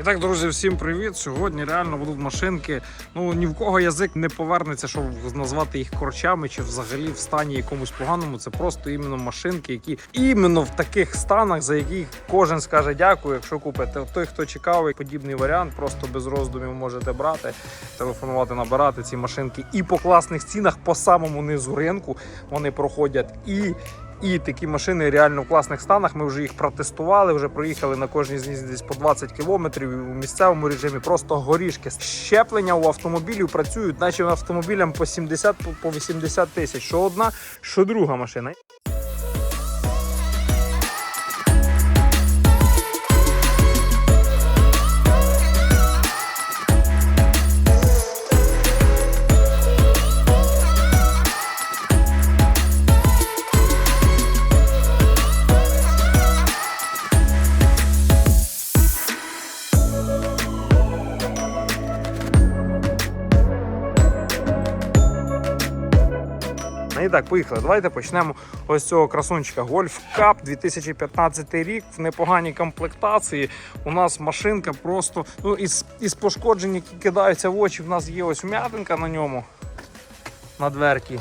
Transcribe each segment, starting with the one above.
І так, друзі, всім привіт! Сьогодні реально будуть машинки. Ну ні в кого язик не повернеться, щоб назвати їх корчами чи взагалі в стані якомусь поганому. Це просто іменно машинки, які іменно в таких станах, за яких кожен скаже дякую, якщо купите. Той, хто чекав подібний варіант, просто без роздумів можете брати, телефонувати, набирати ці машинки. І по класних цінах, по самому низу ринку вони проходять і. І такі машини реально в класних станах. Ми вже їх протестували, вже проїхали на кожній з них десь по 20 кілометрів у місцевому режимі. Просто горішки. Щеплення у автомобілів працюють, наче автомобілям по 70 по- по 80 тисяч. Що одна, що друга машина. І так, поїхали. Давайте почнемо ось цього красунчика. Golf Cup 2015 рік в непоганій комплектації. У нас машинка просто ну, із, із пошкоджень, які кидаються в очі. В нас є ось м'ятинка на ньому на дверці.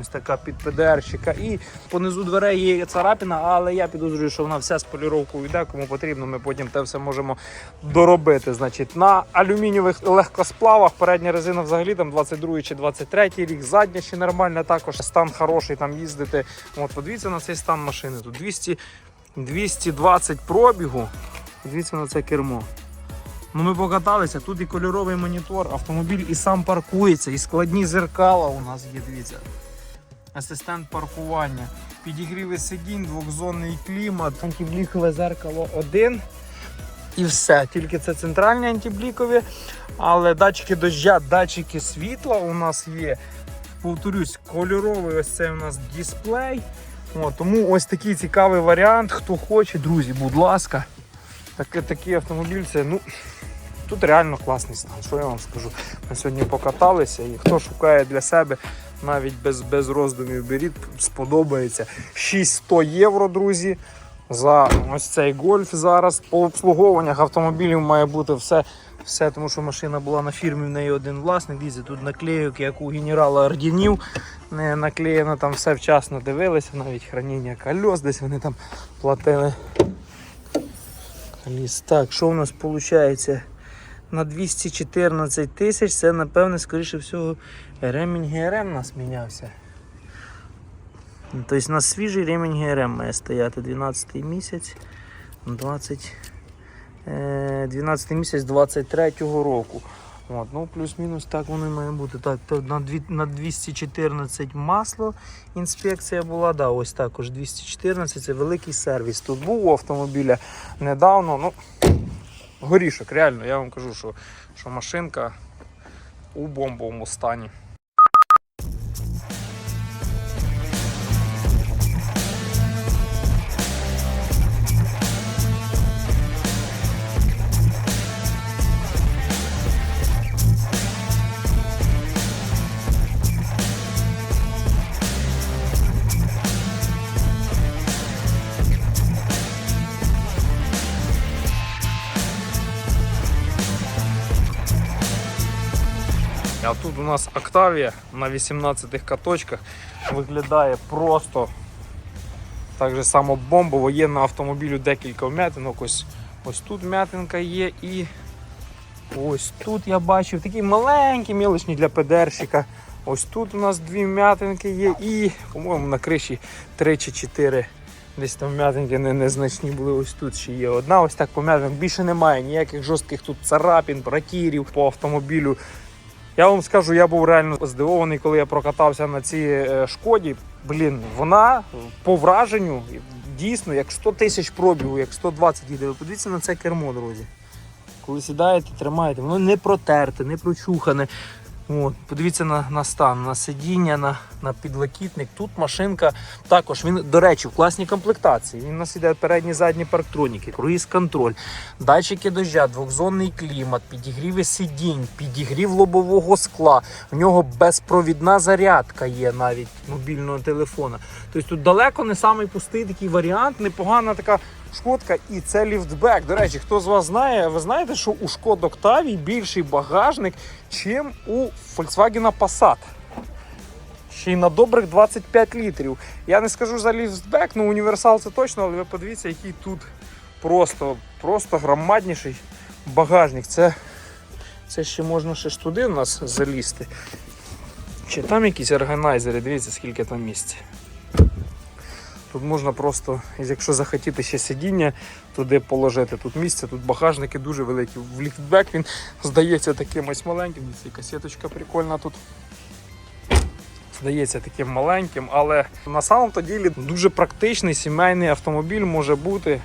Ось така під ПДРчика. І понизу дверей є царапіна, але я підозрюю, що вона вся з поліровкою йде. Кому потрібно, ми потім те все можемо доробити. Значить, на алюмінієвих легкосплавах передня резина взагалі там 22 чи 23 рік, задня ще нормальна, також стан хороший там їздити. От, подивіться на цей стан машини. Тут 200, 220 пробігу. Подивіться на це кермо. Ну ми покаталися, тут і кольоровий монітор, автомобіль і сам паркується, і складні зеркала у нас є, дивіться. Асистент паркування, підігріви сидінь, двохзонний клімат, антиблікове зеркало один. І все. Тільки це центральні антиблікові, але датчики дождя, датчики світла у нас є. Повторюсь, кольоровий ось цей у нас дисплей. О, тому ось такий цікавий варіант. Хто хоче, друзі, будь ласка. Таке, такий автомобіль це, ну, тут реально класний стан. Що я вам скажу? Ми сьогодні покаталися і хто шукає для себе, навіть без, без роздумів беріть, сподобається. 600 євро, друзі. За ось цей гольф зараз. По обслуговуваннях автомобілів має бути все, все, тому що машина була на фірмі, в неї один власник. Дивіться, тут наклейок, як у генерала Ордінів. Не наклеєно там все вчасно дивилися, навіть храніння кольос, десь вони там платили. Так, що у нас виходить? На 214 тисяч це, напевне, скоріше всього, ремінь ГРМ у нас мінявся. Ну, Тобто на свіжий ремінь ГРМ має стояти 12 місяць. 20, е, 12 місяць 23-го року. От, ну, плюс-мінус так воно і має бути. Так, на, на 214 масло інспекція була. Да, ось також 214 це великий сервіс. Тут був у автомобіля недавно. Ну, горішок, реально, я вам кажу, що, що машинка у бомбовому стані. Тут у нас Octavia на 18 каточках виглядає просто так же само бомбово. Є на автомобілю декілька вмятинок. Ось, ось тут м'ятинка є і ось тут я бачив такі маленькі мілочні для ПДРщика. Ось тут у нас дві м'ятинки є і, по-моєму, на криші 3 чи 4 десь там м'ятинки не, незначні були. Ось тут ще є одна. Ось так пом'ятинок. Більше немає ніяких жорстких тут царапін, бракірів по автомобілю. Я вам скажу, я був реально здивований, коли я прокатався на цій е, шкоді. Блін, вона по враженню дійсно як 100 тисяч пробігу, як 120 їде. Ви подивіться на це кермо, друзі. Коли сідаєте, тримаєте, воно не протерте, не прочухане. От, подивіться на, на стан, на сидіння, на, на підлокітник. Тут машинка також, він, до речі, в класній комплектації. Він у нас іде передні задні парктроніки, круїз контроль, датчики дождя, двохзонний клімат, підігріви сидінь, підігрів лобового скла. В нього безпровідна зарядка є навіть мобільного телефона. Тобто тут далеко не самий пустий такий варіант, непогана така Шкодка і це ліфтбек. До речі, хто з вас знає, ви знаєте, що у Шкод Octavia більший багажник, чим у Volkswagen Passat. Ще й на добрих 25 літрів. Я не скажу за ліфтбек, ну універсал це точно, але ви подивіться, який тут просто, просто громадніший багажник. Це, це ще можна ще ж туди в нас залізти. Чи там якісь органайзери, дивіться, скільки там місця. Тут можна просто, якщо захотіти ще сидіння, туди положити. Тут місце, тут багажники дуже великі. В ліфтбек він здається таким ось маленьким. Дивіться, касеточка прикольна тут. Здається таким маленьким, але на самом то ділі дуже практичний сімейний автомобіль може бути.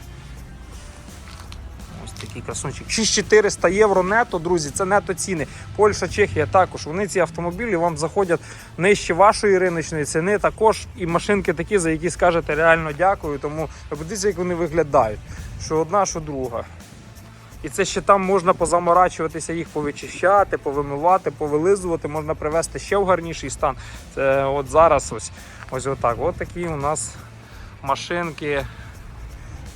Такий красунчик. 6400 євро нето, друзі, це нето ціни. Польща, Чехія також. Вони ці автомобілі вам заходять нижче вашої риночної ціни. Також і машинки такі, за які скажете реально дякую. Тому подивіться, як вони виглядають. Що одна, що друга. І це ще там можна позаморачуватися, їх повичищати, повимивати, повилизувати, можна привести ще в гарніший стан. Це от зараз ось ось отак. От такі у нас машинки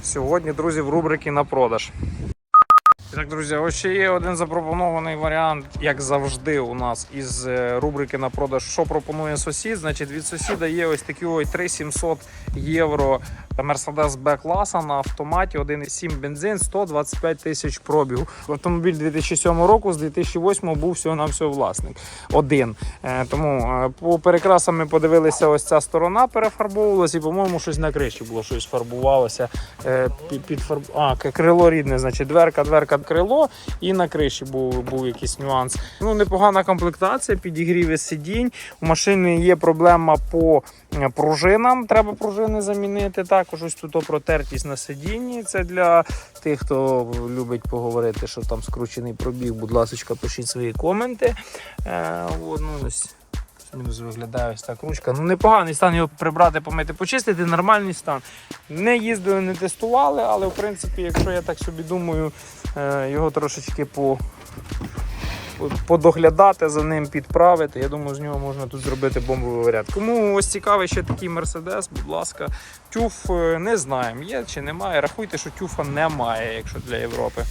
сьогодні, друзі, в рубрики на продаж. Так, друзі, ще є один запропонований варіант, як завжди, у нас із е, рубрики на продаж. Що пропонує сусід? Значить, від сусіда є ось такі ось 3700 євро Mercedes B-класа на автоматі 1,7 бензин, 125 тисяч пробігу. Автомобіль 2007 року, з 2008 був всього на всього власник. Один. Е, Тому е, по перекрасам ми подивилися, ось ця сторона перефарбовувалася, і, по-моєму, щось на криші було, щось фарбувалося. Під. А, крило рідне, значить, дверка, дверка, крило, і на криші був, був якийсь нюанс. Ну, непогана комплектація, підігріви сидінь. У машини є проблема по е, пружинам. Треба пружини замінити. Також ось тут протертість на сидінні. Це для тих, хто любить поговорити, що там скручений пробіг. Будь ласка, пишіть свої коменти. Е, ну, ось. Мінус виглядає ось так ручка. Ну непоганий стан його прибрати, помити, почистити, нормальний стан. Не їздили, не тестували, але в принципі, якщо я так собі думаю, е, його трошечки по- подоглядати за ним, підправити. Я думаю, з нього можна тут зробити бомбовий варіант. Кому ось цікавий ще такий Мерседес, будь ласка, тюф е, не знаємо, є чи немає. Рахуйте, що тюфа немає, якщо для Європи.